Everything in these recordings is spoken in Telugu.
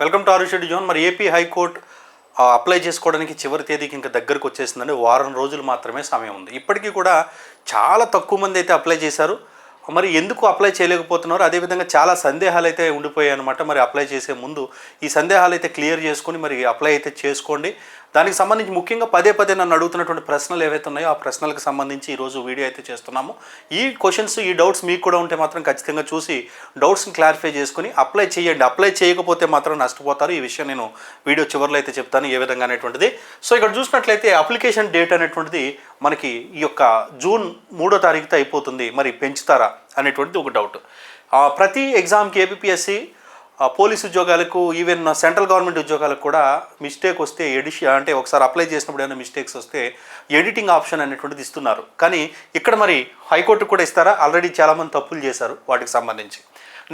వెల్కమ్ టు ఆరుషెడ్ జోన్ మరి ఏపీ హైకోర్టు అప్లై చేసుకోవడానికి చివరి తేదీకి ఇంకా దగ్గరకు వచ్చేసిందండి. వారం రోజులు మాత్రమే సమయం ఉంది. ఇప్పటికీ కూడా చాలా తక్కువ మంది అయితే అప్లై చేశారు. మరి ఎందుకు అప్లై చేయలేకపోతున్నారు? అదేవిధంగా చాలా సందేహాలు అయితే ఉండిపోయాయి అనమాట మరి అప్లై చేసే ముందు ఈ సందేహాలు అయితే క్లియర్ చేసుకొని మరి అప్లై అయితే చేసుకోండి. దానికి సంబంధించి ముఖ్యంగా పదే పదే నన్ను అడుగుతున్నటువంటి ప్రశ్నలు ఏవైతే ఉన్నాయో ఆ ప్రశ్నలకు సంబంధించి ఈరోజు వీడియో అయితే చేస్తున్నాము. ఈ క్వశ్చన్స్ ఈ డౌట్స్ మీకు కూడా ఉంటే మాత్రం ఖచ్చితంగా చూసి డౌట్స్ని క్లారిఫై చేసుకుని అప్లై చేయండి. అప్లై చేయకపోతే మాత్రం నష్టపోతారు. ఈ విషయం నేను వీడియో చివరిలో అయితే చెప్తాను ఏ విధంగా అనేటువంటిది. సో ఇక్కడ చూసినట్లయితే అప్లికేషన్ డేట్ అనేటువంటిది మనకి ఈ యొక్క జూన్ మూడో తారీఖుతో అయిపోతుంది. మరి పెంచుతారా అనేటువంటిది ఒక డౌట్ ప్రతి ఎగ్జామ్కి ఏపీఎస్సి పోలీస్ ఉద్యోగాలకు ఈవెన్ సెంట్రల్ గవర్నమెంట్ ఉద్యోగాలకు కూడా మిస్టేక్ వస్తే ఎడిషి అంటే ఒకసారి అప్లై చేసినప్పుడు ఏమైనా మిస్టేక్స్ వస్తే ఎడిటింగ్ ఆప్షన్ అనేటువంటిది ఇస్తున్నారు. కానీ ఇక్కడ మరి హైకోర్టు కూడా ఇస్తారా? ఆల్రెడీ చాలామంది తప్పులు చేశారు వాటికి సంబంధించి.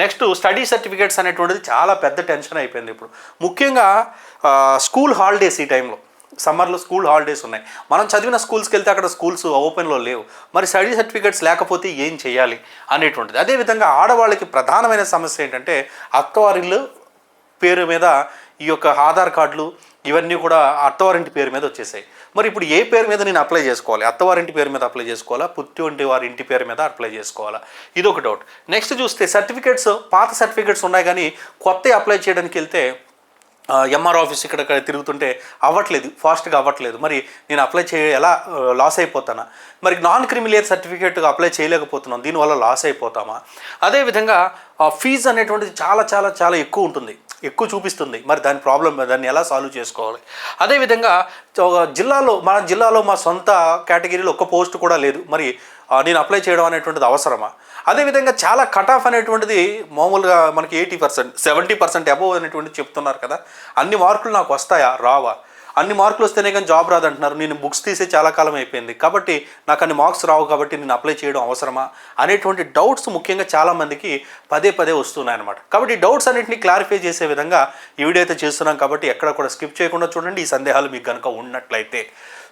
నెక్స్ట్ స్టడీ సర్టిఫికేట్స్ అనేటువంటిది చాలా పెద్ద టెన్షన్ అయిపోయింది ఇప్పుడు. ముఖ్యంగా స్కూల్ హాలిడేస్ ఈ టైంలో సమ్మర్లో స్కూల్ హాలిడేస్ ఉన్నాయి. మనం చదివిన స్కూల్స్కి వెళ్తే అక్కడ స్కూల్స్ ఓపెన్లో లేవు. మరి స్టడీ సర్టిఫికేట్స్ లేకపోతే ఏం చేయాలి అనేటువంటిది. అదేవిధంగా ఆడవాళ్ళకి ప్రధానమైన సమస్య ఏంటంటే అత్తవారిల్లు పేరు మీద ఈ యొక్క ఆధార్ కార్డులు ఇవన్నీ కూడా అత్తవారింటి పేరు మీద వచ్చేసాయి. మరి ఇప్పుడు ఏ పేరు మీద నేను అప్లై చేసుకోవాలి? అత్తవారింటి పేరు మీద అప్లై చేసుకోవాలా? పుట్టి వంటి వారి ఇంటి పేరు మీద అప్లై చేసుకోవాలా? ఇది ఒక డౌట్. నెక్స్ట్ చూస్తే సర్టిఫికేట్స్ పాత సర్టిఫికేట్స్ ఉన్నాయి కానీ కొత్త అప్లై చేయడానికి వెళ్తే ఎంఆర్ ఆఫీస్ ఇక్కడ తిరుగుతుంటే అవ్వట్లేదు ఫాస్ట్గా అవ్వట్లేదు. మరి నేను అప్లై చేయ ఎలా లాస్ అయిపోతానా? మరి నాన్ క్రిమిలియర్ సర్టిఫికేట్ అప్లై చేయలేకపోతున్నాం దీనివల్ల లాస్ అయిపోతామా? అదేవిధంగా ఫీజు అనేటువంటిది చాలా చాలా చాలా ఎక్కువ ఉంటుంది ఎక్కువ చూపిస్తుంది. మరి దాని ప్రాబ్లం దాన్ని ఎలా సాల్వ్ చేసుకోవాలి? అదేవిధంగా జిల్లాలో మన జిల్లాలో మా సొంత కేటగిరీలో ఒక్క పోస్ట్ కూడా లేదు. మరి నేను అప్లై చేయడం అనేటువంటిది అవసరమా? అదేవిధంగా చాలా కట్ ఆఫ్ అనేటువంటిది మామూలుగా మనకి eighty percent seventy percent above అనేటువంటిది చెప్తున్నారు కదా. అన్ని మార్కులు నాకు వస్తాయా? రావా. అన్ని మార్కులు వస్తేనే కానీ జాబ్ రాదంటున్నారు. నేను బుక్స్ తీసే చాలా కాలం అయిపోయింది. కాబట్టి నాకు అన్ని మార్క్స్ రావు కాబట్టి నేను అప్లై చేయడం అవసరమా? అనేటువంటి డౌట్స్ ముఖ్యంగా చాలామందికి పదే పదే వస్తున్నాయి అనమాట కాబట్టి ఈ డౌట్స్ అన్నింటినీ క్లారిఫై చేసే విధంగా ఈ వీడియో అయితే చేస్తున్నాం కాబట్టి ఎక్కడ కూడా స్కిప్ చేయకుండా చూడండి. ఈ సందేహాలు మీకు కనుక ఉన్నట్లయితే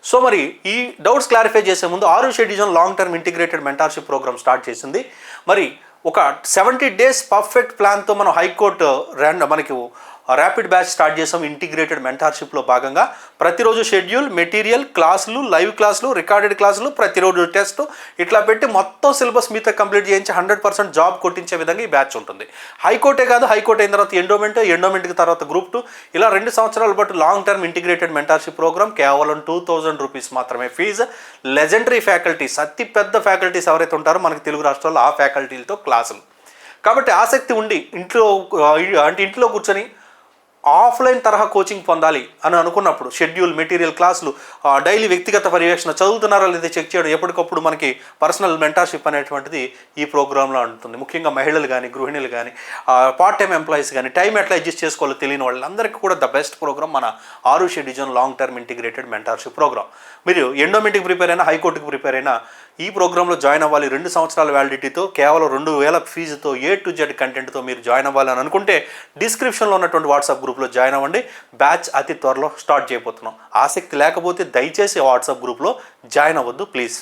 సో మరి ఈ డౌట్స్ క్లారిఫై చేసే ముందు ఆరు షెడ్యూజన్ long term integrated mentorship programme start చేసింది. మరి ఒక సెవెంటీ డేస్ పర్ఫెక్ట్ ప్లాన్తో మనం హైకోర్టు ర్యాండ్ మనకి ర్యాపిడ్ బ్యాచ్ స్టార్ట్ చేసాం. ఇంటిగ్రేటెడ్ మెంటార్షిప్లో భాగంగా ప్రతిరోజు షెడ్యూల్ మెటీరియల్ క్లాసులు లైవ్ క్లాసులు రికార్డెడ్ క్లాసులు ప్రతిరోజు టెస్ట్ ఇట్లా పెట్టి మొత్తం సిలబస్ మీతో కంప్లీట్ చేయించి హండ్రెడ్ పర్సెంట్ జాబ్ కొట్టించే విధంగా ఈ బ్యాచ్ ఉంటుంది. హైకోర్టే కాదు హైకోర్టు అయిన తర్వాత ఎండోమెంట్ ఎండోమెంట్కి తర్వాత గ్రూప్ టూ ఇలా రెండు సంవత్సరాల పాటు long term integrated mentorship programme కేవలం టూ థౌజండ్ రూపీస్ మాత్రమే. ఫీజు లెజెండరీ ఫ్యాకల్టీస్ అతి పెద్ద ఫ్యాకల్టీస్ ఎవరైతే ఉంటారో మనకి తెలుగు రాష్ట్రాల్లో ఆ ఫ్యాకల్టీలతో క్లాసులు కాబట్టి ఆసక్తి ఉండి ఇంట్లో అంటే ఇంట్లో కూర్చొని ఆఫ్లైన్ తరహా కోచింగ్ పొందాలి అని అనుకున్నప్పుడు షెడ్యూల్ మెటీరియల్ క్లాసులు డైలీ వ్యక్తిగత పర్యవేక్షణ చదువుతున్నారా లేదా చెక్ చేయడం ఎప్పటికప్పుడు మనకి పర్సనల్ మెంటార్షిప్ అనేటువంటిది ఈ ప్రోగ్రాంలో ఉంటుంది. ముఖ్యంగా మహిళలు కానీ గృహిణులు కానీ పార్ట్ టైం ఎంప్లాయీస్ కానీ టైం ఎట్లా అడ్జస్ట్ చేసుకోవాలో తెలియని వాళ్ళందరికీ కూడా ద బెస్ట్ ప్రోగ్రామ్ మన ఆరు షెడ్యూజన్ long term integrated mentorship programme మీరు ఎండోమెంటిక్ ప్రిపేర్ అయినా హైకోర్టుకి ప్రిపేర్ అయినా ఈ ప్రోగ్రాంలో జాయిన్ అవ్వాలి రెండు సంవత్సరాల వ్యాలిడిటీతో కేవలం రెండు వేల ఫీజుతో ఏ టు జెడ్ కంటెంట్తో మీరు జాయిన్ అవ్వాలి అని అనుకుంటే డిస్క్రిప్షన్లో ఉన్నటువంటి వాట్సాప్ గ్రూప్లో జాయిన్ అవ్వండి. బ్యాచ్ అతి త్వరలో స్టార్ట్ చేయబోతున్నాం. ఆసక్తి లేకపోతే దయచేసి వాట్సాప్ గ్రూప్లో జాయిన్ అవ్వద్దు ప్లీజ్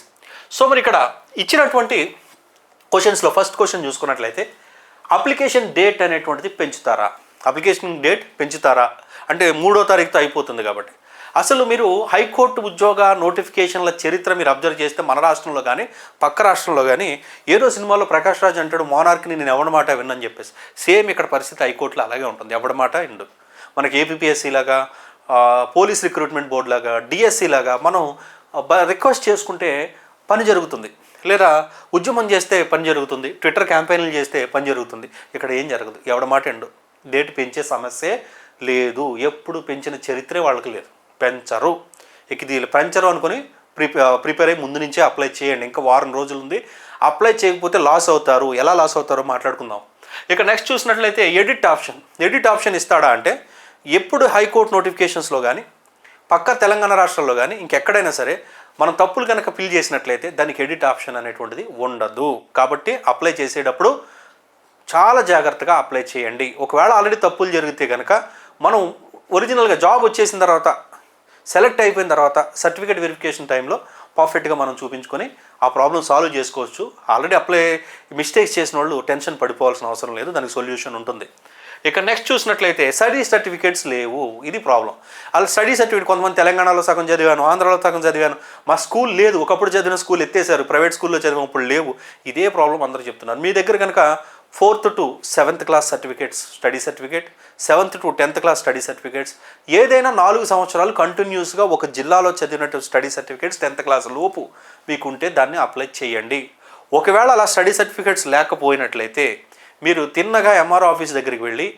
సో మరి ఇక్కడ ఇచ్చినటువంటి క్వశ్చన్స్లో ఫస్ట్ క్వశ్చన్ చూసుకున్నట్లయితే అప్లికేషన్ డేట్ అనేటువంటిది పెంచుతారా? Application date పెంచుతారా? అంటే మూడో తారీఖుతో అయిపోతుంది కాబట్టి. అసలు మీరు హైకోర్టు ఉద్యోగ నోటిఫికేషన్ల చరిత్ర మీరు అబ్జర్వ్ చేస్తే మన రాష్ట్రంలో కానీ పక్క రాష్ట్రంలో కానీ ఏదో సినిమాలో ప్రకాష్ రాజ్ అంటాడు మోనార్క్ని నేను ఎవరి మాట విన్నని చెప్పేసి. సేమ్ ఇక్కడ పరిస్థితి హైకోర్టులో అలాగే ఉంటుంది. ఎవడ మాట ఇండు మనకి ఏపీఎస్సీ లాగా పోలీస్ రిక్రూట్మెంట్ బోర్డు లాగా డిఎస్సి లాగా మనం రిక్వెస్ట్ చేసుకుంటే పని జరుగుతుంది. లేదా ఉద్యమం చేస్తే పని జరుగుతుంది ట్విట్టర్ క్యాంపెయిన్లు చేస్తే పని జరుగుతుంది. ఇక్కడ ఏం జరగదు. ఎవడ మాట ఎండు డేట్ పెంచే సమస్యే లేదు. ఎప్పుడు పెంచిన చరిత్రే వాళ్ళకి లేదు. పెంచరు. ఇక ఇది పెంచరు అనుకొని ప్రిపే ప్రిపేర్ అయ్యి ముందు నుంచే అప్లై చేయండి. ఇంకా వారం రోజులు ఉంది అప్లై చేయకపోతే లాస్ అవుతారు. ఎలా లాస్ అవుతారో మాట్లాడుకుందాం. ఇక నెక్స్ట్ చూసినట్లయితే ఎడిట్ ఆప్షన్. ఎడిట్ ఆప్షన్ ఇస్తాడా అంటే ఎప్పుడు హైకోర్టు నోటిఫికేషన్స్లో కానీ పక్క తెలంగాణ రాష్ట్రంలో కానీ ఇంకెక్కడైనా సరే మనం తప్పులు కనుక ఫిల్ చేసినట్లయితే దానికి ఎడిట్ ఆప్షన్ అనేటువంటిది ఉండదు. కాబట్టి అప్లై చేసేటప్పుడు చాలా జాగ్రత్తగా అప్లై చేయండి. ఒకవేళ ఆల్రెడీ తప్పులు జరిగితే కనుక మనం ఒరిజినల్గా జాబ్ వచ్చేసిన తర్వాత సెలెక్ట్ అయిపోయిన తర్వాత సర్టిఫికేట్ వెరిఫికేషన్ టైంలో పర్ఫెక్ట్గా మనం చూపించుకొని ఆ ప్రాబ్లం సాల్వ్ చేసుకోవచ్చు. ఆల్రెడీ అప్లై మిస్టేక్స్ చేసిన వాళ్ళు టెన్షన్ పడిపోవాల్సిన అవసరం లేదు. దానికి సొల్యూషన్ ఉంటుంది. ఇక నెక్స్ట్ చూసినట్లయితే స్టడీ సర్టిఫికేట్స్ లేవు. ఇది ప్రాబ్లం. అలా స్టడీ సర్టిఫికేట్ కొంతమంది తెలంగాణలో సగం చదివాను ఆంధ్రాలో సగం చదివాను. మా స్కూల్ లేదు. ఒకప్పుడు చదివిన స్కూల్ ఎత్తేసారు ప్రైవేట్ స్కూల్లో చదివినప్పుడు లేవు. ఇదే ప్రాబ్లం అందరూ చెప్తున్నారు. మీ దగ్గర కనుక fourth to seventh class certificates study certificate seventh to tenth class study certificates ఏదైనా నాలుగు సంవత్సరాలు కంటిన్యూస్గా ఒక జిల్లాలో చదివినట్టు స్టడీ సర్టిఫికేట్స్ టెన్త్ క్లాస్ లోపు మీకు ఉంటే దాన్ని అప్లై చేయండి. ఒకవేళ అలా స్టడీ సర్టిఫికేట్స్ లేకపోయినట్లయితే మీరు తిన్నగా ఎంఆర్ఓ ఆఫీస్ దగ్గరికి వెళ్ళి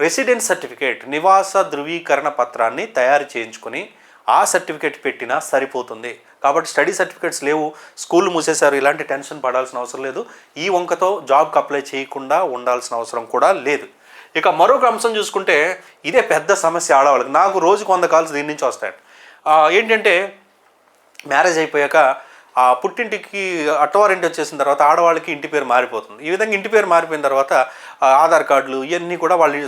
రెసిడెన్స్ సర్టిఫికేట్ నివాస ధృవీకరణ పత్రాన్ని తయారు చేయించుకొని ఆ సర్టిఫికేట్ పెట్టినా సరిపోతుంది. కాబట్టి స్టడీ సర్టిఫికేట్స్ లేవు స్కూల్ మూసేశారు ఇలాంటి టెన్షన్ పడాల్సిన అవసరం లేదు. ఈ వంకతో జాబ్కి అప్లై చేయకుండా ఉండాల్సిన అవసరం కూడా లేదు. ఇక మరొక అంశం చూసుకుంటే ఇదే పెద్ద సమస్య ఆడవాళ్ళకి. నాకు రోజుకు వంద కాల్స్ దీని నుంచి వస్తాయి ఏంటంటే మ్యారేజ్ అయిపోయాక ఆ పుట్టింటికి అట్టవారింటి వచ్చేసిన తర్వాత ఆడవాళ్ళకి ఇంటి పేరు మారిపోతుంది. ఈ విధంగా ఇంటి పేరు మారిపోయిన తర్వాత ఆధార్ కార్డులు ఇవన్నీ కూడా వాళ్ళు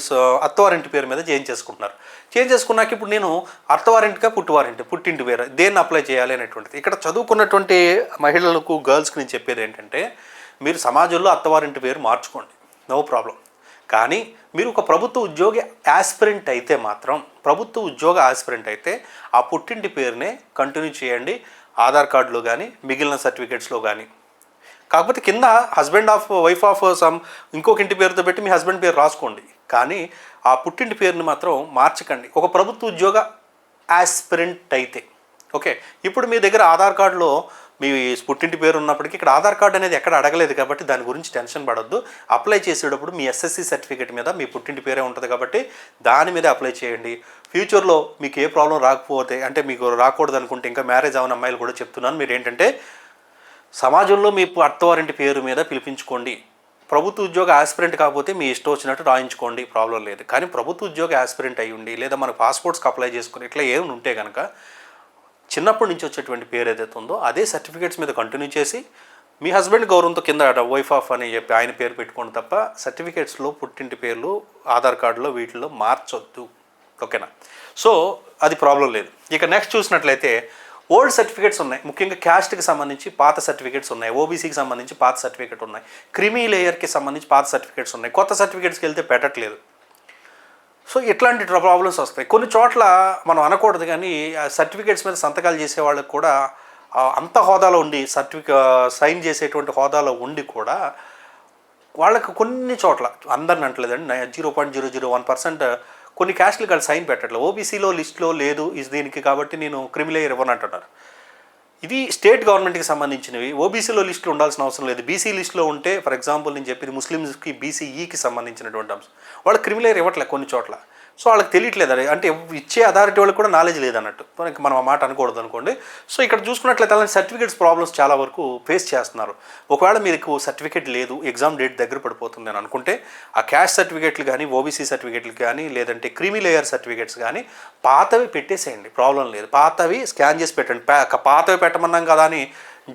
అత్తవారింటి పేరు మీద చేంజ్ చేసుకుంటున్నారు. చేంజ్ చేసుకున్నాక ఇప్పుడు నేను అత్తవారింటిగా పుట్టివారింటి పుట్టింటి పేరు దేన్ని అప్లై చేయాలి అనేటువంటిది. ఇక్కడ చదువుకున్నటువంటి మహిళలకు గర్ల్స్కి నేను చెప్పేది ఏంటంటే మీరు సమాజంలో అత్తవారింటి పేరు మార్చుకోండి. No problem. కానీ మీరు ఒక ప్రభుత్వ ఉద్యోగి యాస్పిరెంట్ అయితే మాత్రం ప్రభుత్వ ఉద్యోగ యాస్పిరెంట్ అయితే ఆ పుట్టింటి పేరునే కంటిన్యూ చేయండి. ఆధార్ కార్డులో కానీ మిగిలిన సర్టిఫికేట్స్లో కానీ కాకపోతే కింద husband of wife of some ఇంకొక ఇంటి పేరుతో పెట్టి మీ హస్బెండ్ పేరు రాసుకోండి. కానీ ఆ పుట్టింటి పేరుని మాత్రం మార్చకండి. ఒక ప్రభుత్వ ఉద్యోగ యాస్పిరెంట్ అయితే. ఓకే? ఇప్పుడు మీ దగ్గర ఆధార్ కార్డులో మీ పుట్టింటి పేరు ఉన్నప్పటికీ ఇక్కడ ఆధార్ కార్డు అనేది ఎక్కడ అడగలేదు కాబట్టి దాని గురించి టెన్షన్ పడొద్దు. అప్లై చేసేటప్పుడు మీ ఎస్ఎస్సి సర్టిఫికేట్ మీద మీ పుట్టింటి పేరే ఉంటుంది కాబట్టి దాని మీద అప్లై చేయండి. ఫ్యూచర్లో మీకు ఏ ప్రాబ్లం రాకపోతే అంటే మీకు రాకూడదు అనుకుంటే ఇంకా మ్యారేజ్ అవన అమ్మాయిలు కూడా చెప్తున్నాను. మీరు ఏంటంటే సమాజంలో మీ అత్తవారింటి పేరు మీద పిలిపించుకోండి. ప్రభుత్వ ఉద్యోగ ఆస్పిరెంట్ కాకపోతే మీ ఇష్టం వచ్చినట్టు రాయించుకోండి. ప్రాబ్లం లేదు. కానీ ప్రభుత్వ ఉద్యోగ ఆస్పిరెంట్ అయ్యి ఉండి లేదా మన పాస్పోర్ట్స్కి అప్లై చేసుకుని ఇట్లా ఏమి ఉంటే కనుక చిన్నప్పటి నుంచి వచ్చేటువంటి పేరు ఏదైతే ఉందో అదే సర్టిఫికేట్స్ మీద కంటిన్యూ చేసి మీ హస్బెండ్ గౌరవంతో కింద వైఫ్ ఆఫ్ అని చెప్పి ఆయన పేరు పెట్టుకోండి తప్ప సర్టిఫికేట్స్లో పుట్టింటి పేర్లు ఆధార్ కార్డులో వీటిలో మార్చొద్దు. ఓకేనా? సో అది ప్రాబ్లం లేదు. ఇక నెక్స్ట్ చూసినట్లయితే ఓల్డ్ సర్టిఫికేట్స్ ఉన్నాయి. ముఖ్యంగా క్యాస్ట్కి సంబంధించి పాత సర్టిఫికేట్స్ ఉన్నాయి. ఓబీసీకి సంబంధించి పాత సర్టిఫికేట్ ఉన్నాయి. క్రిమీ లేయర్కి సంబంధించి పాత సర్టిఫికేట్స్ ఉన్నాయి. కొత్త సర్టిఫికేట్స్కి వెళ్తే పెట్టట్లేదు. సో ఇట్లాంటి ప్రాబ్లమ్స్ వస్తాయి. కొన్ని చోట్ల మనం అనకూడదు కానీ సర్టిఫికేట్స్ మీద సంతకాలు చేసే వాళ్ళకి కూడా అంత హోదాలో ఉండి సర్టిఫికే సైన్ చేసేటువంటి హోదాలో ఉండి కూడా వాళ్ళకి కొన్ని చోట్ల అందరిని అంటలేదండి zero point zero zero one percent కొన్ని క్యాస్ట్లకు వాళ్ళు సైన్ పెట్టట్లేదు. ఓబీసీలో లిస్ట్లో లేదు ఇది దీనికి కాబట్టి నేను క్రిమిలేయర్ ఇవ్వను అంటున్నారు ఇది స్టేట్ గవర్నమెంట్కి సంబంధించినవి. ఓబీసీలో లిస్టులో ఉండాల్సిన అవసరం లేదు. బీసీ లిస్టులో ఉంటే ఫర్ ఎగ్జాంపుల్ నేను చెప్పింది ముస్లిమ్స్కి బీసీఈకి సంబంధించినటువంటి అంశం. వాళ్ళు క్రిమిలేయర్ ఇవ్వట్లే కొన్ని చోట్ల. సో వాళ్ళకి తెలియట్లేదు అంటే ఇచ్చే అథారిటీ వాళ్ళకి కూడా నాలెడ్జ్ లేదన్నట్టు. మనకి మనం ఆ మాట అనకూడదు అనుకోండి. సో ఇక్కడ చూసుకున్నట్లయితే అలాంటి సర్టిఫికేట్స్ ప్రాబ్లమ్స్ చాలా వరకు ఫేస్ చేస్తున్నారు. ఒకవేళ మీకు సర్టిఫికేట్ లేదు ఎగ్జామ్ డేట్ దగ్గర పడిపోతుంది అని అనుకుంటే ఆ క్యాష్ సర్టిఫికేట్లు కానీ ఓబీసీ సర్టిఫికేట్లు కానీ లేదంటే క్రిమి లేయర్ సర్టిఫికేట్స్ కానీ పాతవి పెట్టేసేయండి. ప్రాబ్లం లేదు. పాతవి స్కాన్ చేసి పెట్టండి. పాతవి పెట్టమన్నాం కదా అని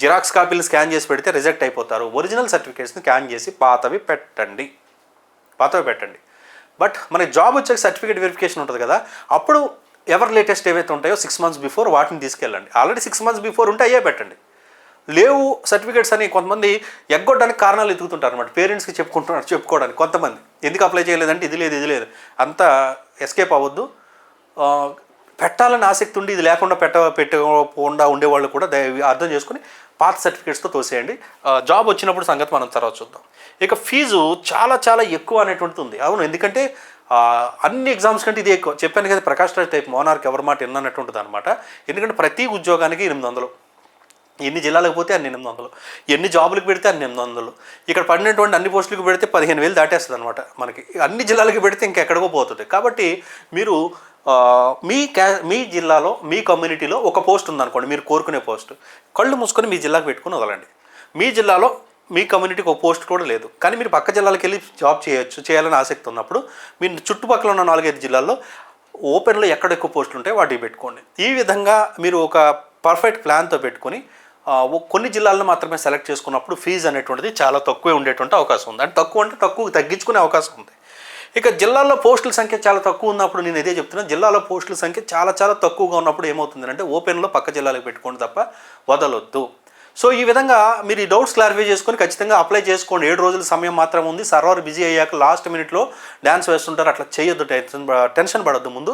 జిరాక్స్ కాపీలు స్కాన్ చేసి పెడితే రిజెక్ట్ అయిపోతారు. ఒరిజినల్ సర్టిఫికేట్స్ని స్కాన్ చేసి పాతవి పెట్టండి. పాతవి పెట్టండి. బట్ మనకి జాబ్ వచ్చాక సర్టిఫికేట్ వెరిఫికేషన్ ఉంటుంది కదా అప్పుడు ఎవరు లేటెస్ట్ ఏవైతే ఉంటాయో సిక్స్ మంత్స్ బిఫోర్ వాటిని తీసుకెళ్ళండి. ఆల్రెడీ సిక్స్ మంత్స్ బిఫోర్ ఉంటే అయ్యే పెట్టండి. లేవు సర్టిఫికేట్స్ అని కొంతమంది ఎగ్గొట్టడానికి కారణాలు ఎదుగుతుంటారు అనమాట పేరెంట్స్కి చెప్పుకుంటున్నారు చెప్పుకోవడానికి కొంతమంది. ఎందుకు అప్లై చేయలేదంటే ఇది లేదు ఇది లేదు. అంతా ఎస్కేప్ అవ్వద్దు. పెట్టాలని ఆసక్తి ఉండి ఇది లేకుండా పెట్ట పెట్టకుండా ఉండేవాళ్ళు కూడా అర్థం చేసుకుని పాత సర్టిఫికేట్స్తో తోసేయండి. జాబ్ వచ్చినప్పుడు సంగతి మనం తర్వాత చూద్దాం. ఇక ఫీజు చాలా చాలా ఎక్కువ అనేటువంటిది ఉంది. అవును ఎందుకంటే అన్ని ఎగ్జామ్స్ కంటే ఇది ఎక్కువ. చెప్పాను కదా ప్రకాష్ రాజ్ టైప్ మోనార్క్ ఎవరి మాట విన్నట్టుంటుంది అనమాట ఎందుకంటే ప్రతి ఉద్యోగానికి ఎనిమిది వందలు. ఎన్ని జిల్లాలకు పోతే అన్ని ఎనిమిది వందలు. ఎన్ని జాబులకు పెడితే అన్ని ఎనిమిది వందలు. ఇక్కడ పడినటువంటి అన్ని పోస్టులకు పెడితే పదిహేను వేలు దాటేస్తుంది అనమాట మనకి. అన్ని జిల్లాలకు పెడితే ఇంకెక్కడికో పోతుంది. కాబట్టి మీరు మీ క్యా మీ జిల్లాలో మీ కమ్యూనిటీలో ఒక పోస్ట్ ఉందనుకోండి మీరు కోరుకునే పోస్ట్. కళ్ళు మూసుకొని మీ జిల్లాకు పెట్టుకుని వదలండి. మీ జిల్లాలో మీ కమ్యూనిటీకి ఒక పోస్ట్ కూడా లేదు. కానీ మీరు పక్క జిల్లాలకు వెళ్ళి జాబ్ చేయొచ్చు చేయాలని ఆసక్తి ఉన్నప్పుడు మీ చుట్టుపక్కల ఉన్న నాలుగైదు జిల్లాల్లో ఓపెన్లో ఎక్కడ ఎక్కువ పోస్టులు ఉంటాయో వాటికి పెట్టుకోండి. ఈ విధంగా మీరు ఒక పర్ఫెక్ట్ ప్లాన్తో పెట్టుకొని కొన్ని జిల్లాలను మాత్రమే సెలెక్ట్ చేసుకున్నప్పుడు ఫీజు అనేటువంటిది చాలా తక్కువే ఉండేటువంటి అవకాశం ఉంది. అంటే తక్కువ అంటే తక్కువ తగ్గించుకునే అవకాశం ఉంది. ఇక జిల్లాల్లో పోస్టుల సంఖ్య చాలా తక్కువ ఉన్నప్పుడు నేను ఇదే చెప్తున్నాను జిల్లాలో పోస్టుల సంఖ్య చాలా చాలా తక్కువగా ఉన్నప్పుడు ఏమవుతుందంటే ఓపెన్లో పక్క జిల్లాలకు పెట్టుకోండి తప్ప వదలొద్దు. సో ఈ విధంగా మీరు ఈ డౌట్స్ క్లారిఫై చేసుకొని ఖచ్చితంగా అప్లై చేసుకోండి. ఏడు రోజుల సమయం మాత్రం ఉంది. సర్వర్ బిజీ అయ్యాక లాస్ట్ మినిట్లో డ్యాన్స్ వేస్తుంటారు. అట్లా చేయొద్దు. టెన్షన్ టెన్షన్ పడొద్దు ముందు.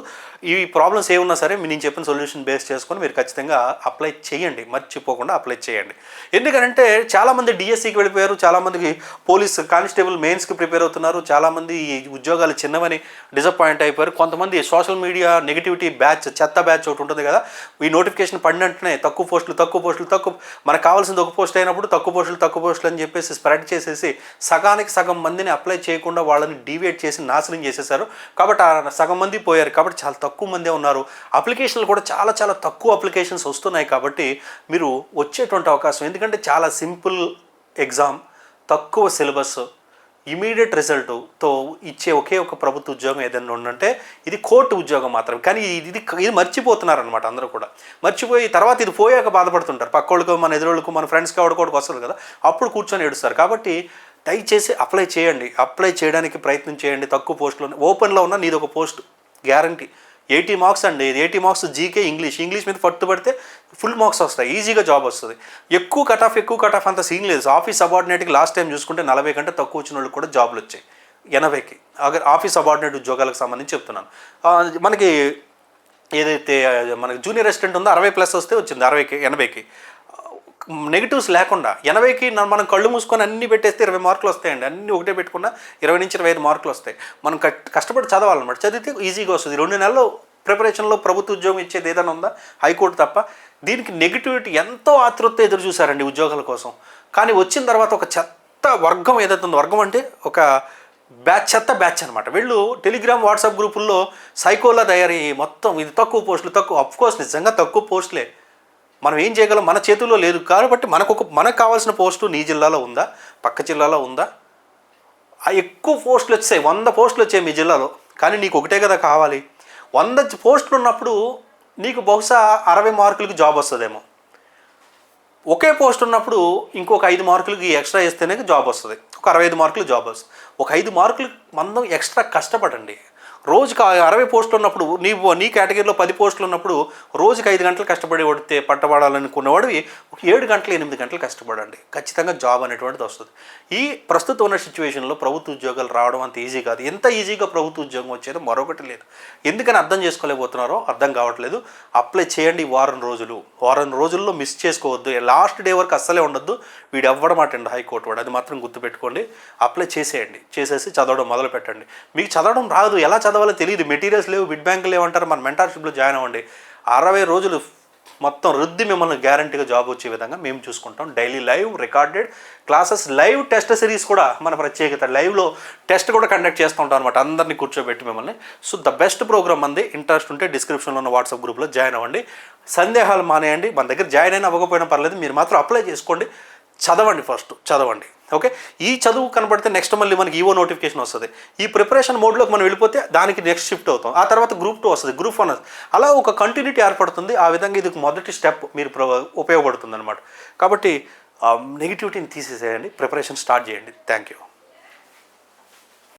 ఈ ప్రాబ్లమ్స్ ఏమున్నా సరే మీ నేను చెప్పిన సొల్యూషన్ బేస్ చేసుకొని మీరు ఖచ్చితంగా అప్లై చేయండి. మర్చిపోకుండా అప్లై చేయండి. ఎందుకంటే చాలామంది డిఎస్సికి వెళ్ళిపోయారు. చాలామందికి పోలీస్ కానిస్టేబుల్ మెయిన్స్కి ప్రిపేర్ అవుతున్నారు. చాలామంది ఈ ఉద్యోగాలు చిన్నవని డిసప్పాయింట్ అయిపోయారు. కొంతమంది సోషల్ మీడియా నెగిటివిటీ బ్యాచ్ చెత్త బ్యాచ్ ఒకటి ఉంటుంది కదా. ఈ నోటిఫికేషన్ పడినట్టునే తక్కువ పోస్టులు తక్కువ పోస్టులు తక్కువ మనకు కావాల్సింది ఒక పోస్ట్ అయినప్పుడు తక్కువ పోస్టులు తక్కువ పోస్టులు అని చెప్పేసి స్ప్రెడ్ చేసేసి సగానికి సగం మందిని అప్లై చేయకుండా వాళ్ళని డివేట్ చేసి నాశనం చేసేశారు. కాబట్టి ఆ సగం మంది పోయారు. కాబట్టి చాలా తక్కువ మందే ఉన్నారు. అప్లికేషన్లు కూడా చాలా చాలా తక్కువ అప్లికేషన్స్ వస్తున్నాయి కాబట్టి మీరు వచ్చేటువంటి అవకాశం. ఎందుకంటే చాలా సింపుల్ ఎగ్జామ్ తక్కువ సిలబస్ ఇమీడియట్ రిజల్ట్తో ఇచ్చే ఒకే ఒక ప్రభుత్వ ఉద్యోగం ఏదైనా ఉందంటే ఇది కోర్టు ఉద్యోగం మాత్రమే. కానీ ఇది ఇది ఇది మర్చిపోతున్నారు అనమాట అందరూ కూడా. మర్చిపోయి తర్వాత ఇది పోయాక బాధపడుతుంటారు. పక్కోళ్ళకు మన ఎదురోళ్ళకు మన ఫ్రెండ్స్కి ఆడుకోవడానికి వస్తుంది కదా. అప్పుడు కూర్చొని ఏడుస్తారు. కాబట్టి దయచేసి అప్లై చేయండి. అప్లై చేయడానికి ప్రయత్నం చేయండి. తక్కువ పోస్టులో ఓపెన్లో ఉన్న నీది ఒక పోస్ట్ గ్యారంటీ. ఎయిటీ మార్క్స్ అండి. Eighty marks GK English. English మీద పట్టుబడితే ఫుల్ మార్క్స్ వస్తాయి ఈజీగా జాబ్ వస్తుంది. ఎక్కువ కట్ ఆఫ్ ఎక్కువ కట్ ఆఫ్ అంత సీన్ లేదు. ఆఫీస్ సబార్డినేట్కి లాస్ట్ టైం చూసుకుంటే నలభై కంటే తక్కువ వచ్చిన వాళ్ళు కూడా జాబ్లు వచ్చాయి. ఎనభైకి. అగర్ ఆఫీస్ సబార్డినేట్ ఉద్యోగాలకు సంబంధించి చెప్తున్నాను. మనకి ఏదైతే మనకి జూనియర్ అసిస్టెంట్ ఉందో అరవై ప్లస్ వస్తే వచ్చింది అరవైకి ఎనభైకి. నెగిటివ్స్ లేకుండా ఎనభైకి మనం కళ్ళు మూసుకొని అన్ని పెట్టేస్తే ఇరవై మార్కులు వస్తాయండి. అన్ని ఒకటే పెట్టుకున్నా ఇరవై నుంచి ఇరవై ఐదు మార్కులు వస్తాయి. మనం కట్- కష్టపడి చదవాలన్నమాట. చదివితే ఈజీగా వస్తుంది. రెండు నెలల్లో ప్రిపరేషన్లో ప్రభుత్వ ఉద్యోగం ఇచ్చేది ఏదైనా ఉందా? హైకోర్టు తప్ప. దీనికి నెగిటివిటీ ఎంతో ఆతృత ఎదురు చూశారండి ఉద్యోగాల కోసం. కానీ వచ్చిన తర్వాత ఒక చెత్త వర్గం ఏదైతే ఉందో వర్గం అంటే ఒక బ్యాచ్ చెత్త బ్యాచ్ అనమాట వీళ్ళు టెలిగ్రామ్ వాట్సాప్ గ్రూపుల్లో సైకోలా తయారయ్యి మొత్తం ఇది తక్కువ పోస్టులు తక్కువ అఫ్కోర్స్ నిజంగా తక్కువ పోస్టులే. మనం ఏం చేయగలం? మన చేతుల్లో లేదు. కాబట్టి మనకు ఒక మనకు కావాల్సిన పోస్టు నీ జిల్లాలో ఉందా? పక్క జిల్లాలో ఉందా? ఆ ఎక్కువ పోస్టులు వచ్చాయి. వంద పోస్టులు వచ్చాయి మీ జిల్లాలో. కానీ నీకు ఒకటే కదా కావాలి. వంద పోస్టులు ఉన్నప్పుడు నీకు బహుశా అరవై మార్కులకి జాబ్ వస్తుందేమో. ఒకే పోస్ట్ ఉన్నప్పుడు ఇంకొక ఐదు మార్కులకి ఎక్స్ట్రా వేస్తేనే జాబ్ వస్తుంది. ఒక అరవై ఐదు మార్కులు జాబ్ వస్తుంది. ఒక ఐదు మార్కులు మందం ఎక్స్ట్రా కష్టపడండి. రోజుకి ఆ అరవై పోస్టులు ఉన్నప్పుడు నీ నీ కేటగిరీలో పది పోస్టులు ఉన్నప్పుడు రోజుకి ఐదు గంటలు కష్టపడి పడితే పట్టబడాలనుకున్నవాడివి ఒక ఏడు గంటలు ఎనిమిది గంటలు కష్టపడండి. ఖచ్చితంగా జాబ్ అనేటువంటిది వస్తుంది. ఈ ప్రస్తుతం ఉన్న సిచ్యువేషన్లో ప్రభుత్వ ఉద్యోగాలు రావడం అంత ఈజీ కాదు. ఎంత ఈజీగా ప్రభుత్వ ఉద్యోగం వచ్చేదో మరొకటి లేదు. ఎందుకని అర్థం చేసుకోలేకపోతున్నారో అర్థం కావట్లేదు. అప్లై చేయండి వారం రోజులు. వారం రోజుల్లో మిస్ చేసుకోవద్దు. లాస్ట్ డే వరకు అస్సలే ఉండొద్దు. వీడు ఎవ్వడం అటండి హైకోర్టు వాడు. అది మాత్రం గుర్తుపెట్టుకోండి. అప్లై చేసేయండి. చేసేసి చదవడం మొదలు పెట్టండి మీకు చదవడం రాదు. ఎలా చదవాలో తెలియదు మెటీరియల్స్ లేవు బిడ్ బ్యాంక్ లేవు అంటారు. మన మెంటర్షిప్లో జాయిన్ అవ్వండి. అరవై రోజులు మొత్తం రుద్ది మిమ్మల్ని గ్యారంటీగా జాబ్ వచ్చే విధంగా మేము చూసుకుంటాం. Daily live recorded classes live test series కూడా మన ప్రత్యేకత. లైవ్లో టెస్ట్ కూడా కండక్ట్ చేస్తూ ఉంటాం అనమాట అందరినీ కూర్చోబెట్టి మిమ్మల్ని. సో ద బెస్ట్ ప్రోగ్రామ్ అంది ఇంట్రెస్ట్ ఉంటే డిస్క్రిప్షన్లో ఉన్న వాట్సాప్ గ్రూప్లో జాయిన్ అవ్వండి. సందేహాలు మానేయండి. మన దగ్గర జాయిన్ అయినా అవ్వకపోయినా పర్లేదు. మీరు మాత్రం అప్లై చేసుకోండి. చదవండి ఫస్ట్ చదవండి. ఓకే? ఈ చదువు కనబడితే నెక్స్ట్ మళ్ళీ మనకి ఈవో నోటిఫికేషన్ వస్తుంది. ఈ ప్రిపరేషన్ మోడ్లోకి మనం వెళ్ళిపోతే దానికి నెక్స్ట్ షిఫ్ట్ అవుతాం. ఆ తర్వాత గ్రూప్ టూ వస్తుంది. గ్రూప్ వన్ అలా ఒక కంటిన్యూటీ ఏర్పడుతుంది. ఆ విధంగా ఇది మొదటి స్టెప్ మీరు ప్ర- ఉపయోగపడుతుంది అనమాట కాబట్టి నెగిటివిటీని తీసేసేయండి. ప్రిపరేషన్ స్టార్ట్ చేయండి. Thank you